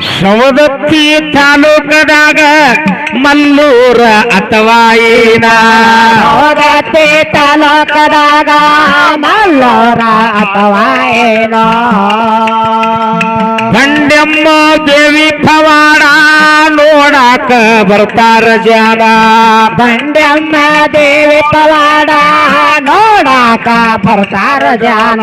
ಸವದತ್ತಿ ತಾಲೂಕದಾಗ ಮಲ್ಲೂರ ಅಥವಾ ಏನ? ಹೋಗತ್ತೆ ತಾಲೂಕದಾಗ ಮಲ್ಲೂರ ಅಥವಾ ಏನ? ಬಂಡೆಮ್ಮ ದೇವಿ ಪವಾಡ ನೋಡಾಕ ಬರ್ತಾರ ಜನ. ಬಂಡೆಮ್ಮ ದೇವಿ ಪವಾಡ ನೋಡಾಕ ಬರ್ತಾರ ಜನ.